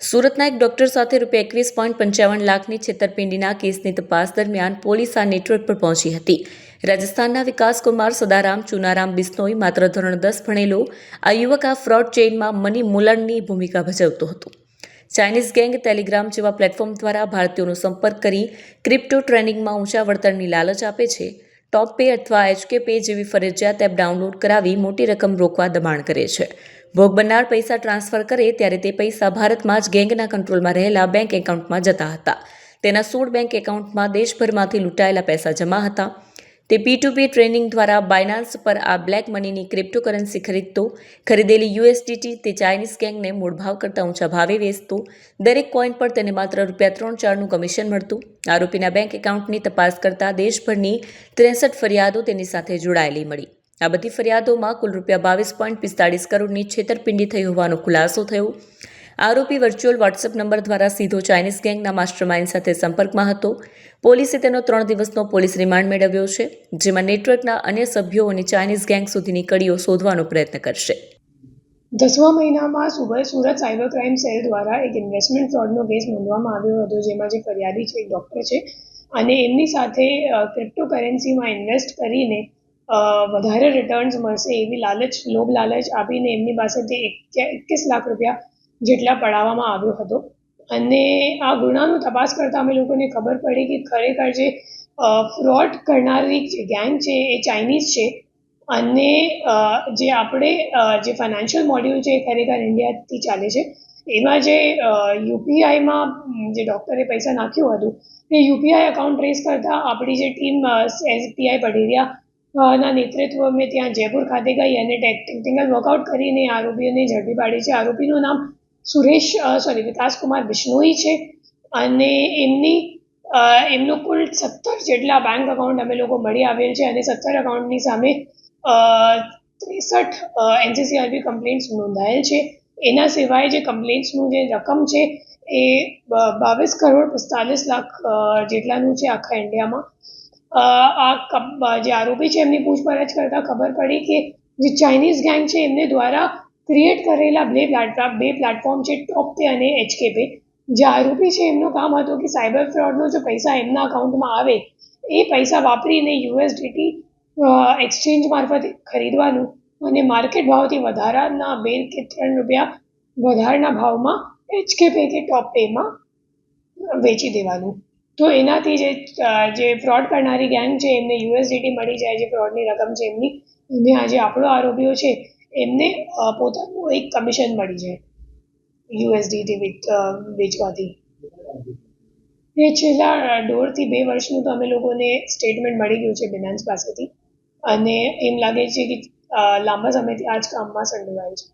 સુરતના એક ડોક્ટર સાથે રૂપિયા એકવીસ પોઈન્ટ પંચાવન લાખની છેતરપિંડીના કેસની તપાસ દરમિયાન પોલીસ આ નેટવર્ક પર પહોંચી હતી. રાજસ્થાનના વિકાસકુમાર સદારામ, ચુનારામ બિસ્નોઈ માત્ર ધોરણ દસ ભણેલો, આ યુવક આ ફ્રોડ ચેઇનમાં મની મુલણની ભૂમિકા ભજવતો હતો. ચાઇનીઝ ગેંગ ટેલિગ્રામ જેવા પ્લેટફોર્મ દ્વારા ભારતીયોનો સંપર્ક કરી ક્રિપ્ટો ટ્રેનિંગમાં ઊંચા વળતરની લાલચ આપે છે. ટોપ પે અથવા એચકે પે જેવી ફરજિયાત એપ ડાઉનલોડ કરાવી મોટી રકમ રોકવા દબાણ કરે છે. ભોગ બનનાર પૈસા ટ્રાન્સફર કરે ત્યારે તે પૈસા ભારતમાં જ ગેંગના કંટ્રોલમાં રહેલા બેંક એકાઉન્ટમાં જતા હતા. તેના સોળ બેંક એકાઉન્ટમાં દેશભરમાંથી લૂંટાયેલા પૈસા જમા હતા. તે પી ટુ પી ટ્રેનિંગ દ્વારા બાયનાન્સ પર આ બ્લેક મનીની ક્રિપ્ટોકરન્સી ખરીદતો, ખરીદેલી યુએસડીટી તે ચાઇનીઝ ગેંગને મૂળભાવ કરતાં ઊંચા ભાવે વેચતો. દરેક કોઈન પર તેને માત્ર રૂપિયા ત્રણ ચારનું કમિશન મળતું. આરોપીના બેંક એકાઉન્ટની તપાસ કરતા દેશભરની ત્રેસઠ ફરિયાદો તેની સાથે જોડાયેલી મળી. આ બધી ફરિયાદોમાં કુલ રૂપિયા બાવીસ પોઈન્ટ પિસ્તાળીસ કરોડની છેતરપિંડી થઈ હોવાનો ખુલાસો થયો. આરોપી વર્ચ્યુઅલ વોટ્સએપ નંબર દ્વારા સીધો ચાઇનીઝ ગેંગના માસ્ટરમાઇન્ડ સાથે સંપર્કમાં હતો. પોલીસે તેનો ત્રણ દિવસનો પોલીસ રિમાન્ડ મેળવ્યો છે, જેમાં નેટવર્કના અન્ય સભ્યો અને ચાઇનીઝ ગેંગ સુધીની કડીઓ શોધવાનો પ્રયત્ન કરશે. દસમા મહિનામાં સુબહ સુરત સાયબર ક્રાઇમ સેલ દ્વારા એક ઇન્વેસ્ટમેન્ટ ફ્રોડનો કેસ નોંધવામાં આવ્યો હતો, જેમાં જે ફરિયાદી છે, એક ડૉક્ટર છે, અને એમની સાથે ક્રિપ્ટો કરન્સીમાં ઇન્વેસ્ટ કરીને વધારે રિટર્ન્સ મળશે એવી લાલચ લોભ લાલચ આપીને એમની પાસેથી એકવીસ લાખ રૂપિયા જેટલા પડાવવામાં આવ્યો હતો. અને આ ગુનાનું તપાસ કરતાં અમે લોકોને ખબર પડી કે ખરેખર જે ફ્રોડ કરનારી જે ગેંગ છે એ ચાઇનીઝ છે. અને જે આપણે જે ફાઇનાન્શિયલ મોડ્યુલ છે એ ખરેખર ઇન્ડિયાથી ચાલે છે. એમાં જે યુપીઆઈમાં જે ડૉક્ટરે પૈસા નાખ્યું હતું એ યુપીઆઈ અકાઉન્ટ ટ્રેસ કરતાં આપણી જે ટીમ એસપીઆઈ પઢેરિયા અ, ના નેતૃત્વ અમે ત્યાં જયપુર ખાતે ગઈ અને ટેકનિકલ વર્કઆઉટ કરીને આરોપીઓને ઝડપી પાડી છે. આરોપીનું નામ સુરેશ સોરી વિકાસકુમાર બિશ્નોઈ છે અને એમની એમનું કુલ સત્તર જેટલા બેંક અકાઉન્ટ અમે લોકો મળી આવેલ છે અને સત્તર અકાઉન્ટની સામે ત્રેસઠ એનસીસીઆરબી કમ્પ્લેન્ટ્સ નોંધાયેલ છે. એના સિવાય જે કમ્પ્લેન્ટ્સનું જે રકમ છે એ બાવીસ કરોડ પિસ્તાલીસ લાખ જેટલાનું છે આખા ઇન્ડિયામાં આ જે આરોપી છે એમની પૂછપરછ કરતાં ખબર પડી કે જે ચાઇનીઝ ગેંગ છે એમને દ્વારા ક્રિએટ કરેલા બે પ્લેટફોર્મ બે પ્લેટફોર્મ છે ટોપ પે અને એચકે પે જે આરોપી છે એમનું કામ હતું કે સાયબર ફ્રોડનો જો પૈસા એમના અકાઉન્ટમાં આવે, એ પૈસા વાપરીને યુએસડીટી એક્સચેન્જ મારફતે ખરીદવાનું અને માર્કેટ ભાવથી વધારાના બે કે ત્રણ રૂપિયા વધારાના ભાવમાં એચકે પે કે ટોપ પેમાં વેચી દેવાનું. તો એનાથી જે જે ફ્રોડ કરનારી ગેંગ છે, એમને યુએસડીટી મળી જાય, જે ફ્રોડની રકમ છે એમની અને આ જે આપણો આરોપીઓ છે, એમને પોતાનું એક કમિશન મળી જાય યુએસડીટી વેચવાથી. એ છેલ્લા દોઢથી બે વર્ષનું તો અમે લોકોને સ્ટેટમેન્ટ મળી ગયું છે બિનાન્સ પાસેથી. અને એમ લાગે છે કે લાંબા સમયથી આ જ કામમાં સંડોવાય છે.